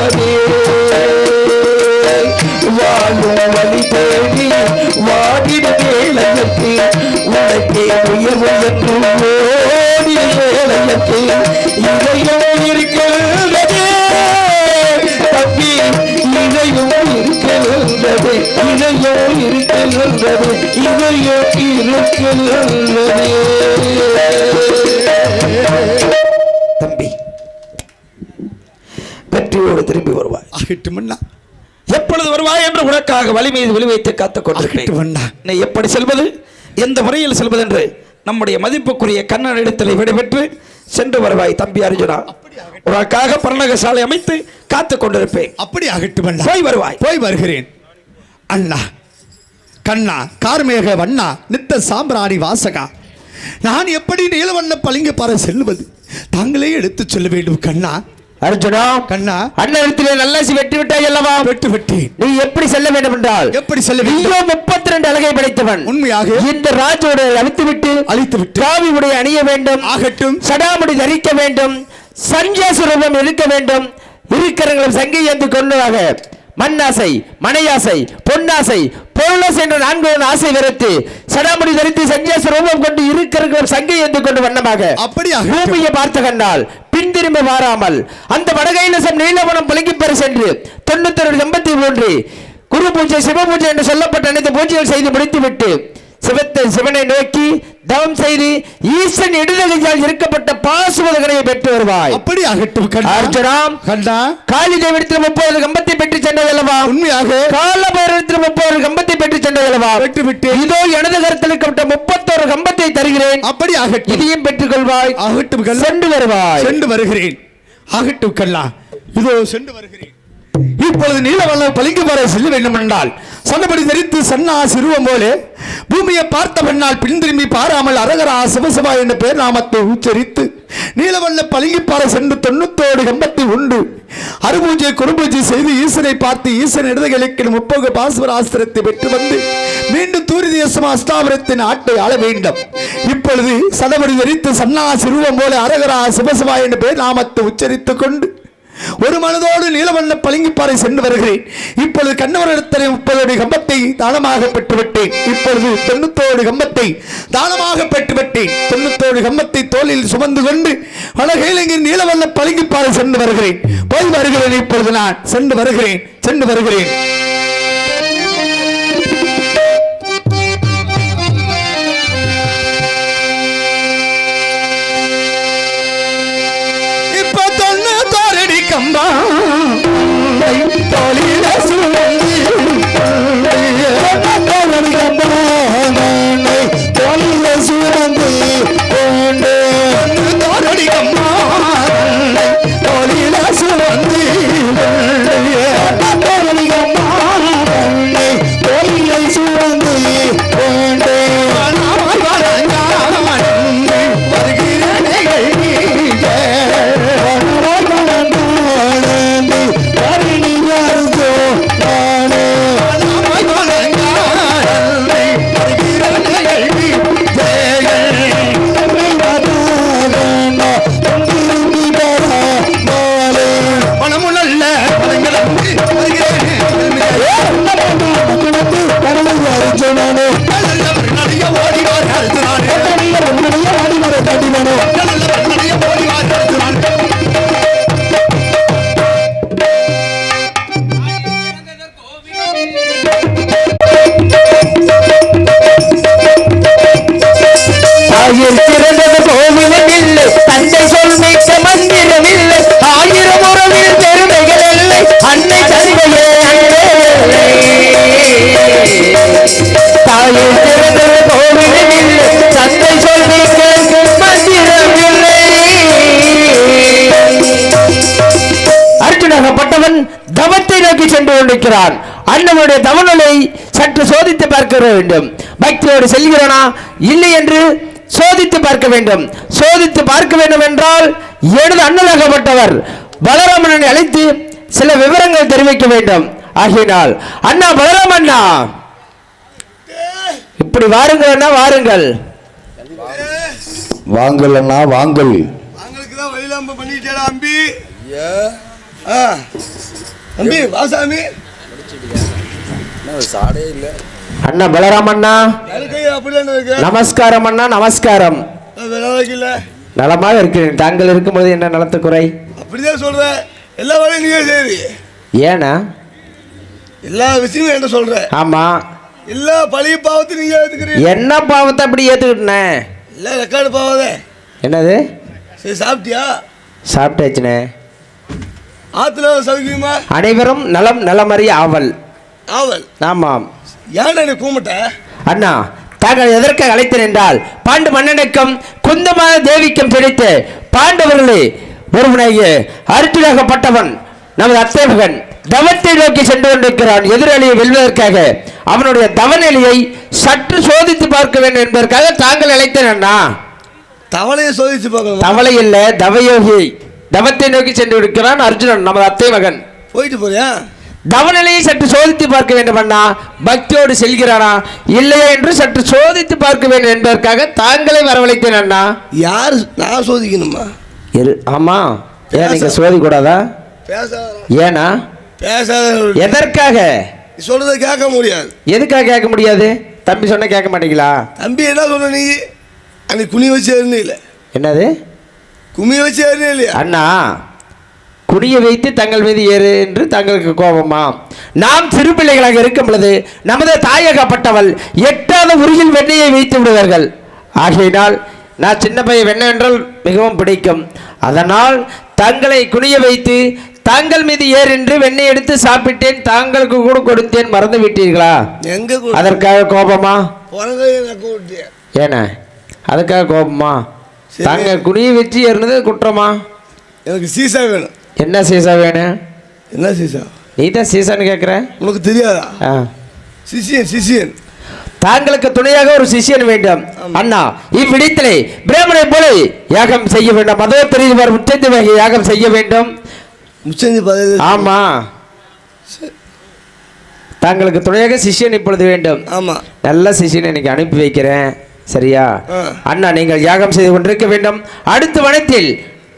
உள்ளதே வாழும் வழி தேடி வாடிட வேலையற்கு உனக்கே உயர்வு என்று ஓடிய வேலையற்கு இதையும் இருக்கிறதே. தம்பி இதையும் இருக்கிறது. இதையோ இருக்கிறது. இதையும் இருக்கிறது. வருவாய் ஆகட்டும் அண்ணா எப்பொழுது வருவாய் என்று உனக்காக வழி மீது விழி வைத்து காத்துக் கொண்டிருக்கிறேன் எப்படி செல்வது? எந்த முறையில் செல்வது என்று நம்முடைய மதிப்புக்குரிய கண்ணன் இடத்தில் விடைபெற்று சென்று வருவாய் தம்பி அர்ஜுனா. உனக்காக பரணக சாலை அமைத்து காத்துக் கொண்டிருப்பேன் அப்படி ஆகட்டும் போய் வருவாய். போய் வருகிறேன். அண்ணா கண்ணா கார்மேக வண்ணா நித்த சாம்பிராணி வாசகா. நான் எப்படி நீலவண்ண பளிங்கு பாறை செல்லுவது தாங்களே எடுத்துச் சொல்ல வேண்டும் கண்ணா. அர்ஜுனா கண்ணா அண்ணனிடத்திலே நல்லாசி வெற்றி விட்டாய் அல்லவா? வெட்டு வெட்டேன் நீ எப்படி செல்ல வேண்டும் என்றால் எப்படி செல்ல வேண்டும்? முப்பத்தி ரெண்டு அழகை படைத்தவன். உண்மையாக? இந்த ராஜோட அழித்து விட்டு அழித்து விட்டு காவி உடை அணிய வேண்டும். ஆகட்டும். சடாமுடி தரிக்க வேண்டும். சஞ்சசுரூபம் இருக்க வேண்டும். இருக்கிறங்களும் சங்கை என்று கொண்டுவாக மண்ணாசை மனையாசை பொன்னாசை பொருளாசை என்ற நான்கு ஆசை விரத்து சடாமுடி தரித்து சஞ்சசுரூபம் கொண்டு இருக்கிறங்களும் சங்கை என்று கொண்டு வண்ணமாக அப்படி ஆகட்டும் பூமியை பார்த்து கண்டால் பின் திரும்ப மாறாமல் அந்த வடகைலசம் நீலவனம் பழங்கி சென்று தொண்ணூத்தி எண்பத்தி மூன்று குரு பூஜை சிவ பூஜை என்று சொல்லப்பட்ட அனைத்து பூஜைகள் செய்து முடித்துவிட்டு சிவத்தை சிவனை நோக்கி தவம் செய்து ஈசன் இடதுகையால் இருக்கப்பட்ட பாசுவதகனையை பெற்று வருவாய். அப்படி ஆகட்டும் அர்ஜுனாம் கண்ணா. காளி தேவிடத்தில் முப்பது கம்பத்தை பெற்று சென்றது அல்லவா உண்மையாக. கால பைரவத்தில் முப்பது கம்பத்தை பெற்று சென்றது அல்லவா வெட்டு இதோ எனது கருத்தில் இருக்கப்பட்ட முப்பத்தோரு கம்பத்தை தருகிறேன். அப்படி ஆகட்டும் இதையும் பெற்றுக் கொள்வாய் ஆகட்டும் சென்று வருவாய். சென்று வருகிறேன். ஆகட்டும் கண்ணா. இதோ சென்று வருகிறேன். இப்பொழுது நீலவல்ல பளிங்கு பாறை செல்ல வேண்டும் என்றால் சொன்னபடி தரித்து சன்னா சிறுவம் போல பூமியை பார்த்த பெண்ணால் பின்திரும்பி பாராமல் அரகரா சிவசபா என்ற பெயர் நாமத்தை உச்சரித்து நீலவல்ல பளிங்குப்பாறை சென்று தொண்ணூத்தோடு எண்பத்தி உண்டு அருபூஜை குருபூஜை செய்து ஈசனை பார்த்து ஈசன் இடதுகளுக்கு முப்பது பாஸ்வர ஆஸ்திரத்தை பெற்று வந்து மீண்டும் தூரி தேசம் ஆட்டை ஆள வேண்டும். இப்பொழுது சதபடி தரித்து சன்னா சிறுவம் போல அரகரா சிவசபா என்ற பேர் நாமத்தை உச்சரித்துக் கொண்டு ஒரு மனதோடு நீலவண்ண பளிங்கிப்பாறை சென்று வருகிறேன். இப்பொழுது கண்ணவரிடத்தில் அடி கம்பத்தை தானமாக பெற்றுவிட்டேன். இப்பொழுது தொண்ணூத்தோடு கம்பத்தை தானமாக பெற்றுவிட்டேன். தொண்ணூத்தோடு கம்பத்தை தோளில் சுமந்து கொண்டு அழகேலங்கின் நீலவண்ண பளிங்கிப்பாறை சென்று வருகிறேன். போய் வருகிறேன் இப்பொழுது நான். சென்று வருகிறேன். சென்று வருகிறேன். தோழி கொண்டிருக்கிறான் அண்ணனுடைய தவநிலை சற்று சோதித்து பார்க்க வேண்டும். பக்தியோடு செல்கிறானா? இல்லை என்று சோதித்து பார்க்க வேண்டும். சோதித்து பார்க்க வேண்டும் என்றால் எனது அண்ணனாகப்பட்டவர் பலராமனை அழைத்து சில விவரங்கள் தெரிவிக்க வேண்டும். ஆகினால் அண்ணா பலராம் அண்ணா. இப்படி வாருங்கள் அண்ணா வாருங்கள். வாங்கல் அண்ணா வாங்கல். அவங்களுக்கு தான் வழியிலாம பண்ணிட்டேடா அம்பி. ஆ. தம்பி வாசாமி அண்ணா பலராம் அண்ணா. நமஸ்காரம் அண்ணா நமஸ்காரம். நலமாக இருக்கிறேன். தாங்கள் இருக்கும்போது என்ன நலத்து குறை அப்படிதான் சொல்றேன் எல்லா வேலையும் நீயே சரி ஏண்ணா எல்லா விஷயமும் என்ன சொல்ற. ஆமா. எல்லா பழைய பாவத்தையும் நீங்க ஏத்துக்கிறீங்க என்ன பாவத்தை அப்படி ஏத்துக்கிட்டனே? எல்லாம் ரெக்கார்டு பாவாதே. என்னது? சரி சாப்பிட்டியா? சாப்பிட்டாச்சுண்ணே ஆத்துல சௌக்கியமா? அனைவரும் நலம் நலமறி ஆவல். ஆவல். ஆமாம். ஏன்டா நீ கூமிட்ட? அண்ணா தாங்கள் எதற்காக அழைத்தேன் என்றால் பாண்டு மன்னனுக்கும் குந்தமான தேவிக்கும் பிடித்து பாண்டவர்களே ஒருவனாகிய அர்ஜுனாகப்பட்டவன் நமது அத்தை மகன் தவத்தை நோக்கி சென்று கொண்டிருக்கிறான். எதிராளியை வெல்வதற்காக அவனுடைய தவநிலையை சற்று சோதித்து பார்க்க வேண்டும் என்பதற்காக தாங்கள் அழைத்தேன் அண்ணா. தவளையை சோதிச்சு பார்க்கணும்? தவளை இல்ல தவயோகி. தவத்தை நோக்கி சென்று இருக்கிறான் அர்ஜுனன் நமது அத்தை மகன் போயிட்டு போறியா? தவநிலையை சற்று சோதித்து பார்க்க வேண்டும் அண்ணா. பக்தியோடு செல்கிறானா? இல்லையா என்று சற்று சோதித்து பார்க்க வேண்டும் என்பதற்காக தாங்களை வரவழைத்தேன் அண்ணா. யார்? நான் சோதிக்கணுமா? இரு ஆமா. ஏன் நீங்க சோதிக்க கூடாதா பேசாத. ஏனா பேசாத. எதற்காக? சொல்றதை கேட்க முடியாது. எதுக்காக கேட்க முடியாது? தம்பி சொன்னா கேட்க மாட்டீங்களா? தம்பி என்ன சொன்ன நீ? அன்னைக்கு குனி வச்சு ஏறினில்ல என்னது? குமி வச்சு ஏறினே இல்லையா? அண்ணா குடிய வைத்து தங்கள் மீது ஏறு என்று தங்களுக்கு கோபமா? நாம் சிறு பிள்ளைகளாக இருக்கும் பொழுது நமது தாயகப்பட்டவள் எட்டாத உருகில் வெண்ணெயை வைத்து விடுவார்கள். ஆகையினால் நான் சின்ன பையன் வெண்ணெய் என்றால் மிகவும் பிடிக்கும். அதனால் தங்களை குனிய வைத்து தாங்கள் மீது ஏறு என்று வெண்ணெய் எடுத்து சாப்பிட்டேன் தாங்களுக்கு கூட கொடுத்தேன். மறந்து விட்டீர்களா? எங்க அதற்காக கோபமா? ஏண்ணே அதுக்காக கோபமா. தாங்க குனிய வச்சு ஏறினது குற்றமா? எனக்கு சீசா வேணும். என்ன சீசா வேணும் என்ன சீசா? நீ தான் சீசன் கேட்குற உனக்கு தெரியாதா? சிசியன் சிசியன் தாங்களுக்கு துணையாக ஒரு சிஷ்யன் வேண்டும். அண்ணா இவ்விடத்திலே பிரேமனை போல யாகம் செய்ய வேண்டும். அதோ தெரிந்து முச்சந்தி வகை யாகம் செய்ய வேண்டும். முச்சந்தி ஆமா. தாங்களுக்கு துணையாக சிஷ்யன் இப்பொழுது வேண்டும். ஆமா. நல்ல சிஷ்யனை இன்னைக்கு அனுப்பி வைக்கிறேன். சரியா. அண்ணா நீங்கள் யாகம் செய்து கொண்டிருக்க வேண்டும். அடுத்த வனத்தில்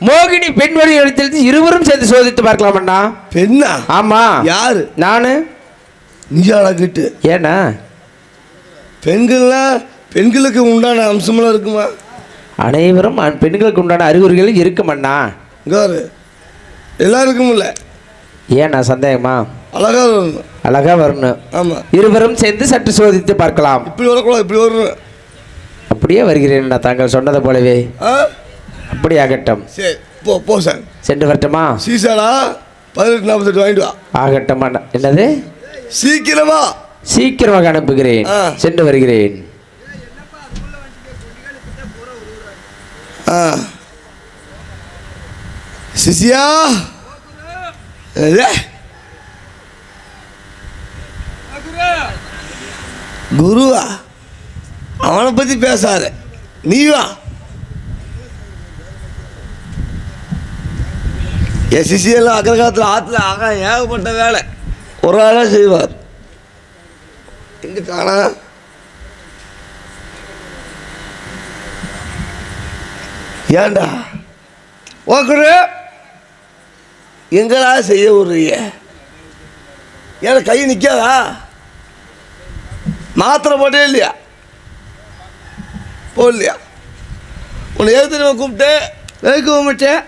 மோகினி பெண் வழி இடத்தில் இருவரும் சேர்ந்து சோதித்து பார்க்கலாம் அண்ணா. பெண்ணா? ஆமா. யாரு? நானு. நீயாடா கிட்டு. ஏண்ணா பெண்கள்லாம் பெண்களுக்கு உண்டான அம்சமெல்லாம் இருக்குமா? அனைவரும் பெண்களுக்கு உண்டான அறிகுறிகள் இருக்கும் அண்ணா. இங்க பாரு. எல்லாருக்கும் இல்லை ஏண்ணா சந்தேகமா? அழகா வரணும். அழகா வரணும். ஆமா. இருவரும் சேர்ந்து சற்று சோதித்து பார்க்கலாம். இப்படி வரக்கூடாது இப்படி வரணும். அப்படியே வருகிறேன் தாங்கள் சொன்னது போலவே. அப்படி ஆகட்டும். சரி போ போ சார். சென்று வரட்டுமா? சீசாடா பதினெட்டு நாற்பத்தெட்டு வாங்கிட்டு வா. ஆகட்டும் என்னது? சீக்கிரமா. சீக்கிரமாக அனுப்புகிறேன். சென்று வருகிறேன். சிசியா. குருவா? அவனை பத்தி பேசாத. நீவா? என் சிசியெல்லாம் அக்கறை ஆற்றுல ஆகா ஏகப்பட்ட வேலை. ஒரு ஆளாக செய்வார். எங்க காணா? ஏன்டா? ஓக்குரு? எங்கடா செய்ய விடுறீங்க? ஏன் கை நிற்காதா மாத்திரை போட்டே இல்லையா? போடலையா? உன்னை எது தெரியுமா கூப்பிட்டு? எதுக்கு கூப்பிட்டேன்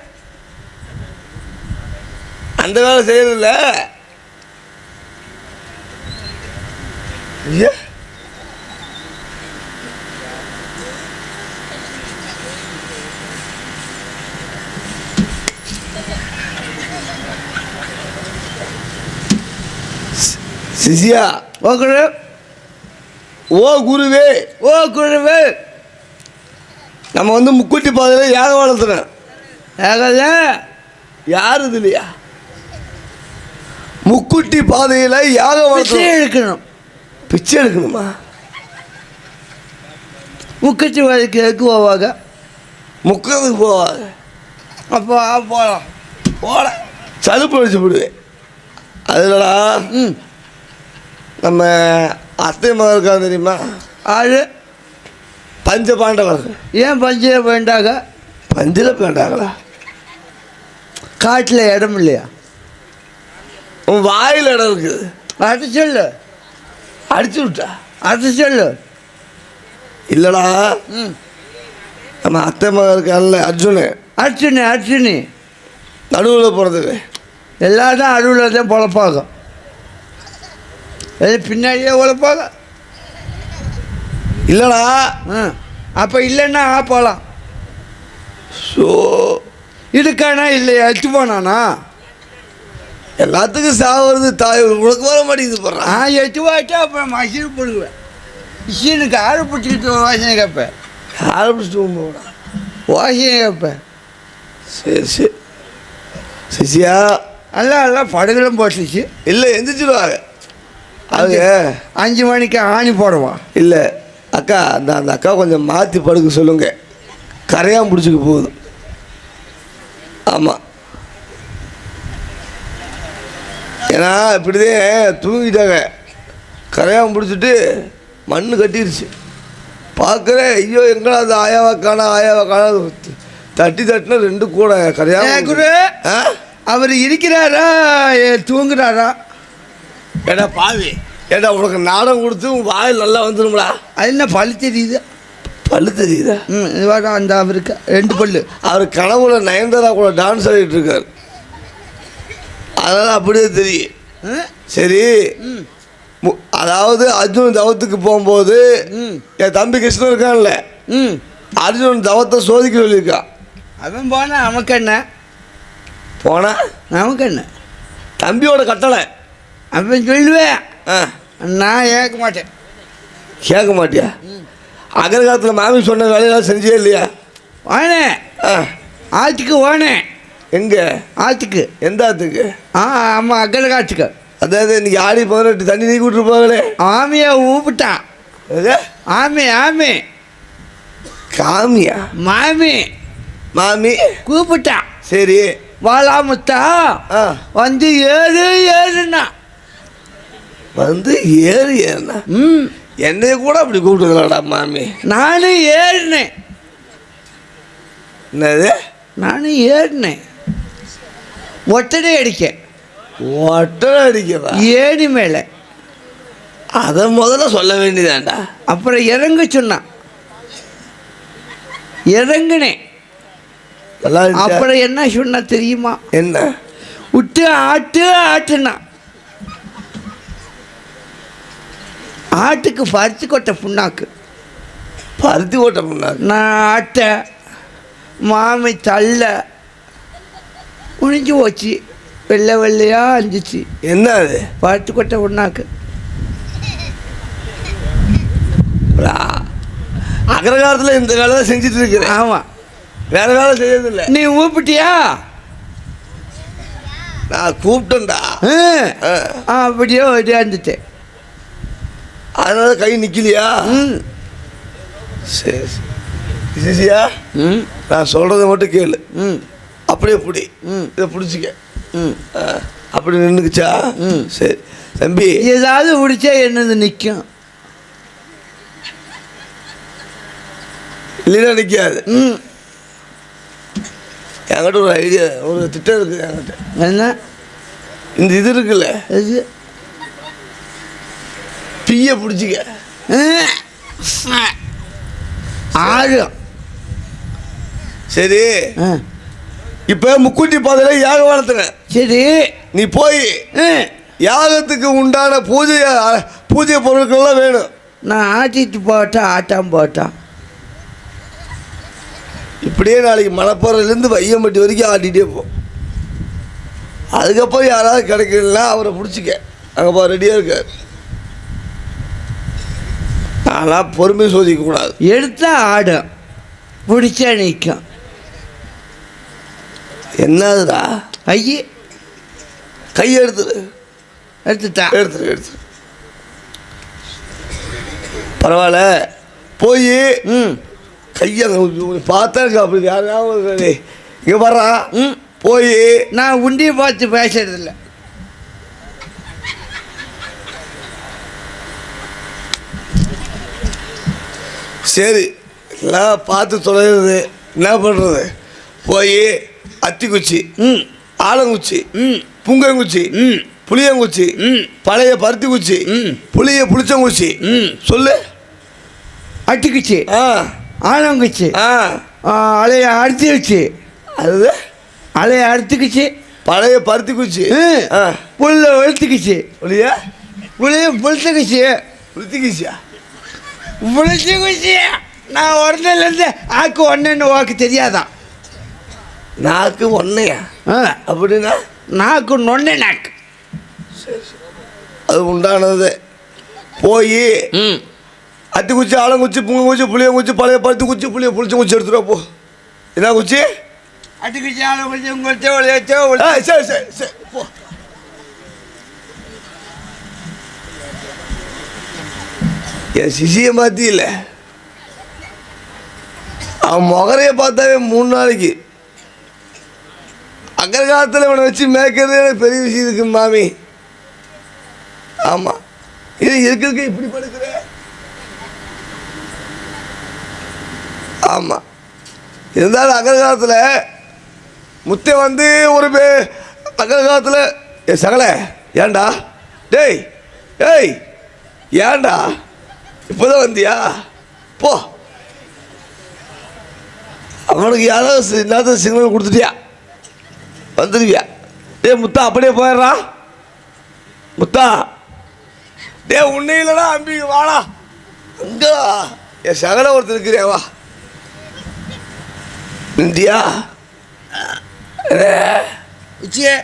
அந்த வேலை செய்யறதில்ல. ஐயா சிசியா ஓ குரு? ஓ குருவே ஓ குருவே. நம்ம வந்து முக்குட்டி பாதையில் யாக வளர்த்துறோம் ஏகல யார் இது இல்லையா? முக்குட்டி பாதையில் யாக வளர்த்து எடுக்கணும். பிச்சை எடுக்கணுமா? முக்கச்சி வரைக்கும் எதுக்கு போவாங்க. முக்கிறதுக்கு போவாங்க. அப்போ போகலாம் போட சலுப்பு அடிச்சு விடுவேன் அதுலடா நம்ம அத்தை மகன் இருக்கா தெரியுமா? ஆளு. பஞ்ச பாண்டவர்கள் ஏன் பஞ்சே வேண்டாங்க பஞ்சில் பேண்டாங்களா காட்டில் இடம் இல்லையா? உன் வாயில் இடம் இருக்குது. அது சொல்லு. அடிச்சு விட்டா? அது சொல்லு. இல்லடா. நம்ம அத்தை மகன் இருக்கான்ல அர்ஜுனு. அர்ச்சுனி அர்ச்சுனி நடுவில் போகிறதுக்கு எல்லாரும் அருவில் தான் பொழப்பாங்க. அது பின்னாடியே உழைப்பாங்க இல்லடா. அப்போ இல்லைன்னா போகலாம் ஸோ இருக்கானா இல்லையா? எத்து போனானா? எல்லாத்துக்கும் சாவுறது தாய். உனக்கு வர மாட்டேங்குது போடுறான் ஆ எட்டு வாட்டா அப்புறம் மசில் போடுவேன். மிஷினுக்கு ஆறு பிடிச்சிக்கிட்டு வாசனை கேட்பேன். ஆரம்பிச்சுட்டு போடா வாசனை கேட்பேன். சரி சரி. சிசியா? எல்லாம் எல்லாம் படகுலாம் போட்டுச்சு இல்லை எந்திரிச்சிடுவாங்க அவங்க அஞ்சு மணிக்கு ஆணி போடுவான். இல்லை. அக்கா அந்த அந்த அக்கா கொஞ்சம் மாற்றி படுக்க சொல்லுங்க. கரையான் பிடிச்சிக்க போகுது. ஆமாம் ஏன்னா இப்படிதான் தூங்கிட்டாங்க. கரையான் பிடிச்சிட்டு மண் கட்டிருச்சு. பார்க்குறேன் ஐயோ எங்கடா அந்த ஆயாவை காணா ஆயாவை காணா. தட்டி தட்டினா ரெண்டு கூட ஏ, கரையான் குரு ஆ? அவர் இருக்கிறாரா? ஏ, தூங்குறாரா? ஏடா பாவி. ஏடா உனக்கு நாடகம் கொடுத்து உன் வாயில் நல்லா வந்துடும்டா அது என்ன பல்லு தெரியுது? பல்லு தெரியுதா? ம் இது வாடா அந்த அவருக்கு ரெண்டு பல்லு. அவர் கனவுல நயன்தாரா கூட டான்ஸ் ஆடிட்டு இருக்காரு. அதனால் அப்படியே தெரியும். சரி. மு- அதாவது அர்ஜுன் தவத்துக்கு போகும்போது ம். என் தம்பி கிருஷ்ணன் இருக்கான்ல. ம். அர்ஜுன் தவத்தை சோதிக்க சொல்லியிருக்கான் அவன் போனா நமக்கு என்ன? போனா? நமக்கு என்ன? தம்பியோட கட்டளை. அவன் சொல்லுவேன். நான் ஏற்க மாட்டேன். கேட்க மாட்டியா? அகரகாலத்தில் மாமி சொன்ன வேலையெல்லாம் செஞ்சே இல்லையா? வானே. ஆற்றுக்கு வானே. எங்கே? ஆற்றுக்கு எந்த ஆத்துக்கு? ஆ ஆமாம் அக்கலகாட்டுக்கு அதாவது இன்னைக்கு ஆடி பதினெட்டு தண்ணி நீக்கி விட்டுருப்பாங்களே ஆமையை ஊப்பிட்டான்? ஆமே ஆமே. காமியா? மாமி. மாமி? கூப்பிட்டான். சரி. வாழாமுத்தா வந்து ஏறு ஏறுனா வந்து ஏறு ஏறினா. ம். என்னைய கூட அப்படி கூப்பிட்டுக்கலாடா மாமி. நானும் ஏறினேன். என்னது? நானும் ஏறினேன். ஒட்டடை அடிக்க ஒட்டடை அடிக்கவா? ஏணி மேலே. அதை முதல்ல சொல்ல வேண்டியதாண்டா அப்புறம் இறங்க சொன்னான். இறங்குனேன்? அப்புறம் என்ன சொன்னா தெரியுமா? என்ன? விட்டு ஆட்டு ஆட்டுனா. ஆட்டுக்கு பறிச்சு கொட்ட புண்ணாக்கு. பருத்தி ஓட்ட முன்னாடி நான் ஆட்ட மாமி தள்ள முடிஞ்சு போச்சு. வெள்ளை வெள்ளையாக இருந்துச்சு என்ன அது? பருத்தி கொட்டை புண்ணாக்கு. அகரகாலத்தில் இந்த வேலை தான் செஞ்சுட்டு இருக்கிறேன் ஆமாம் வேற வேலை செய்யறதில்ல. நீ ஊப்பிட்டியா? நான் கூப்பிட்டேன்டா. அப்படியே ஓடியாந்துட்டேன் அதனால கை நிக்கலையா? ம். சரி ம். நான் சொல்றதை மட்டும் கேளு. அப்படியே பிடி. இதை பிடிச்சிக்க. அப்படி நின்றுக்குச்சா ம். சரி. தம்பி. ஏதாவது பிடிச்சா என்னது நிற்கும் இல்லைன்னா நிற்காது ம். என்கிட்ட ஒரு ஐடியா ஒரு திட்டம் இருக்குது என்கிட்ட. என்ன? இந்த இது இருக்குல்ல? பீய பிடிச்சிக்க. ஆழம். சரி. இப்போ முக்குட்டி பாதையில் யாகம் வளர்த்துனேன் சரி. நீ போய் யாகத்துக்கு உண்டான பூஜை பூஜை பொருட்கள்லாம் வேணும். நான் ஆட்டிட்டு போட்டா ஆட்டாம போட்டான். இப்படியே நாளைக்கு மணப்பாறையிலேருந்து வையம்பட்டி வரைக்கும் ஆட்டிகிட்டே போ. அதுக்கப்புறம் யாராவது கிடைக்கலனா அவரை பிடிச்சிக்க. அங்கேப்பா ரெடியாக இருக்கார். நான்லாம் பொறுமை சோதிக்கக்கூடாது எடுத்தா ஆடும் பிடிச்சா நிற்கும் என்னதுடா? ஐயே. கையை எடுத்துரு எடுத்துட்டா. எடுத்துரு எடுத்துரு பரவாயில்ல. போய் ம். கையை பார்த்தா எனக்கு அப்படி யாராவது இங்கே வர்றா. ம். போய் நான் உண்டியை பார்த்து பேசுறதில்ல. சரி எல்லாம் பார்த்து தொலைகிறது என்ன பண்ணுறது போய் அத்திக்குச்சி ம். ஆலங்குச்சி ம். புங்கங்குச்சி ம். புளியங்குச்சி ம். பழைய பருத்தி குச்சி ம். புளிய புளிச்சங்குச்சி ம். சொல்லு. அட்டுக்குச்சி ஆ. ஆனங்குச்சி ஆ. அலைய அறுத்துக்குச்சி அது? அலைய அறுத்துக்குச்சி. பழைய பருத்தி குச்சி ஆ. புல்ல வெளுத்துக்குச்சி. புளிய? புளிய புளுத்துக்குச்சி புளித்திக்குச்சியா? புளுத்துக்குச்சி நான் உடனேலேருந்து ஆக்கு ஒன்றுன்னு உனக்கு தெரியாதான் நாக்கு ஒன்னையா ஆ. அப்படின்னா? நாக்கு நொண்ணே நாக்கு. அது உண்டானது. போய் ம். அத்தி குச்சி ஆலங்குச்சி புங்கக்குச்சி புளியங்குச்சி பழைய பருத்தி குச்சி புளிய புளிச்ச குச்சி எடுத்துட்டு வா, போ. என்ன குச்சி? அட்டுக்குச்சி ஆனங்குச்சி உங்கள்கிட்ட ஒழியாச்சோ ஆ சரி சரி சரி. என் சிசியை மாற்றி இல்லை அவன் முகரைய பார்த்தாவே மூணு நாளைக்கு. அக்கறை காலத்தில் இவனை வச்சு மேய்க்கிறது எனக்கு பெரிய விஷயம் இருக்கு மாமி. ஆமாம் இது இருக்கிறதுக்கு இப்படி படுக்கிற? ஆமாம் இருந்தாலும் அக்கறை காலத்தில் முத்தை வந்து ஒரு பே அக்கறை காலத்தில் ஏ சகல ஏண்டா டேய் ஏய் ஏண்டா இப்போதான் வந்தியா? போ. அவனுக்கு யாராவது என்னத்த சிக்னல் கொடுத்துட்டியா? வந்துடுவியா டேய் முத்தா அப்படியே போயிடுறான் முத்தா. டேய் உன்னை இல்லைடா அம்பி வாடா. அங்க. என் சகல ஒருத்தர் இருக்கிறியா வா. குச்சியே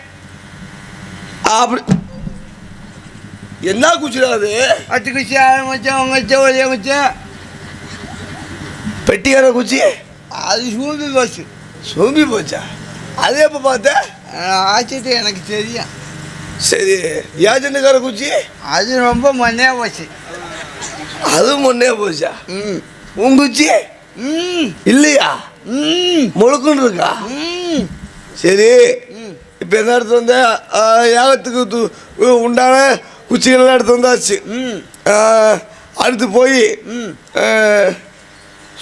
அப்படி என்ன குச்சிடா அது? அட்டுக்குச்சி ஆனங்குச்சி உங்கள்கிட்ட ஒழியாங்குச்சி பெட்டிக்கார குச்சி? அது சூழ்ந்து போச்சு. சோம்பி போச்சா? அது எப்போ பார்த்த? ஆச்சிட்டு எனக்கு தெரியும். சரி ஏஜென்ட்டுக்கார குச்சி? அது ரொம்ப மண்ணையாக போச்சு. அதுவும் முன்னே போச்சா? ம். உன் குச்சி? ம். இல்லையா? ம். முழுக்குன்னு இருக்கா? ம். சரி இப்போ என்ன எடுத்து வந்த? யாகத்துக்கு உண்டான குச்சிகள்லாம் எடுத்து வந்தாச்சு. அடுத்து போய்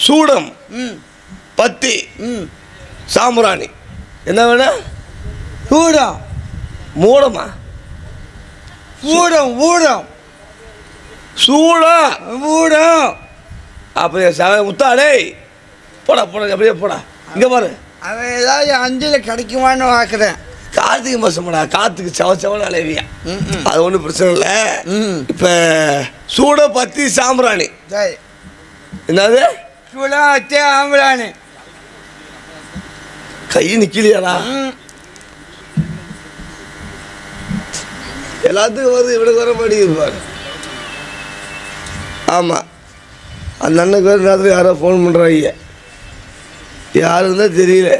சூடம் ம். பத்தி ம். சாம்பிராணி. என்ன வேணும் ஊடம் மூடமா? ஊடம் ஊடம். சூடம். ஊடம். அப்போ சக முத்தா டேய் போடா போடா அப்படியே போடா. இங்கே பாரு. அவன் ஏதாவது அஞ்சில் கிடைக்குமான்னு பார்க்குறேன். கார்த்திகை மாசம்டா காத்துக்கு செவ செவன் அலைவியா. அது ஒன்றும் பிரச்சனை இல்லை. இப்போ சூட பத்தி சாம்பிராணி. என்னது? சுடா அத்தே ஆம்பளானு கை நிக்கலையாடா. ம் எல்லாத்துக்கும் வருது இவனுக்கு வர மாட்டேங்குது பாரு. ஆமாம் அந்த அண்ணனுக்கு வேறு நேரத்தில் யாரோ ஃபோன் பண்ணுறாங்க யாருன்னு தெரியல.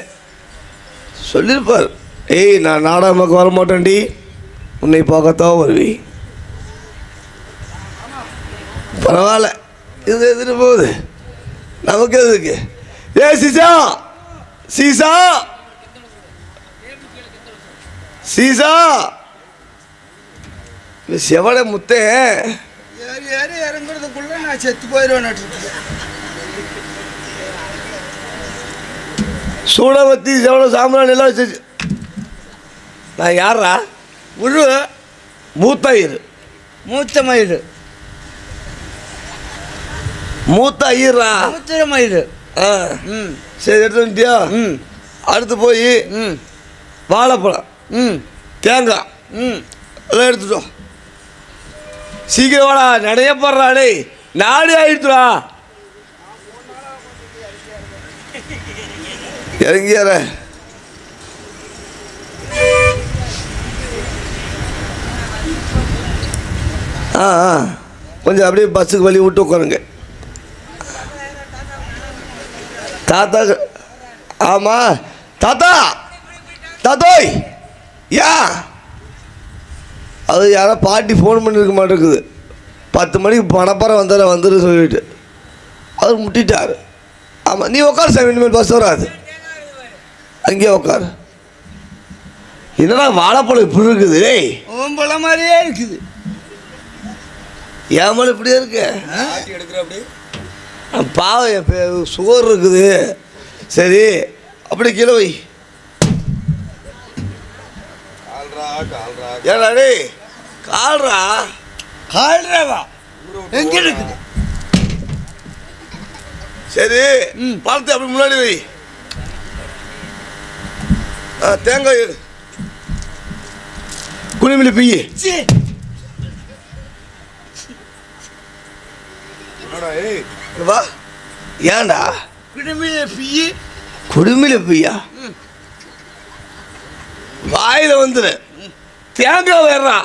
சொல்லியிருப்பார் ஏய் நான் நாடகமாக்கு வர மாட்டேன்டி உன்னை பார்க்கத்தான் வருவி பரவாயில்ல. இது எதிர்த்து போகுது. நமக்கு எதுக்கு? ஏ சீசா! சீசா! சீசா! செவட முத்தே. ஏறி ஏறி இறங்குறதுக்குள்ள நான் செத்து போயிடுவேன் சூடவத்தி செவட சாம்பிராணி எல்லாம் வச்சு நான் யாரா உரு மூத்தாயிரு. மூத்த மயிறு மூத்த ஐயரா மூத்திர மயிறு ஆ. ம். சரி எடுத்து வந்துட்டியா ம். அடுத்து போய் ம். வாழைப்பழம் ம். தேங்காய். ம். எல்லாம் எடுத்துட்டோம். சீக்கிரம் வாடா நிறைய போடுறா டேய். நாடு ஆயிடுச்சுடா. இறங்கியார ஆ ஆ. கொஞ்சம் அப்படியே பஸ்ஸுக்கு வழி விட்டு உட்காருங்க. தாத்தா ஆமாம் தாத்தா! தாத்தோய்! யா! அது யாரோ பாட்டி ஃபோன் பண்ணியிருக்க மாட்டேங்குது பத்து மணிக்கு பணப்பறம் வந்தார வந்துரு சொல்லிட்டு. அவர் முட்டிட்டார். ஆமாம் நீ உட்காரு சாமி இனிமேல் பஸ் வராது. அங்கேயே உட்கார். என்னடா வாழைப்பழம் இப்படி இருக்குது? டேய் மாதிரியே இருக்குது. ஏன் மேலே இப்படியே இருக்கு. பாவம் சுகர் இருக்குது. சரி அப்படி கீழே வை. ஏடா டேய் கால்ரா? கால்ரேவா? எங்க இருக்குது? சரி பழத்தை அப்படி முன்னாடி வை. ஆ தேங்காய். குளிமிலி பிய்யி வா. ஏன்டா? குடுமையை பிய்யி குடுமில பிய்யா வாயில வந்துரு. தேங்காய் வேறா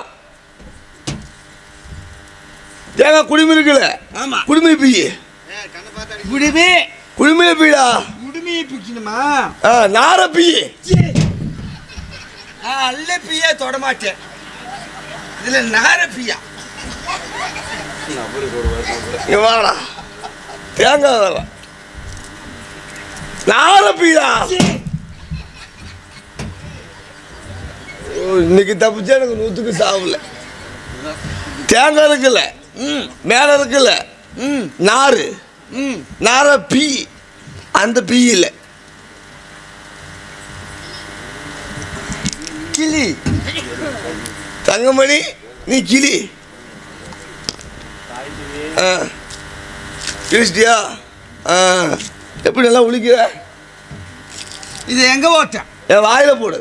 தேங்காய் குடிமி இருக்குல்ல? ஆமா. குடிமி பிய்யி குடுமே. குடிமில பிய்டா குடுமையை பிக்கணுமா ஆ நார பிய்யி நான் அல்ல பிய்யா தொட மாட்டேன். இதுல நார பிய்யா வாடா. தேங்காய் நார இன்னைக்கு தப்பிச்சா எனக்கு நூற்றுக்கு சாவல. தேங்காய் இருக்குல்ல. ம் மேலே இருக்குல்ல. ம் நாறு. ம் நார பீ. அந்த பீ இல்லை. கிளி. தங்கமணி நீ கிளி. ஆ கிழிச்சிட்டியா ஆ எப்படி நல்லா உளிக்கிற இது எங்க ஓட்டேன் என் வாயில போடு.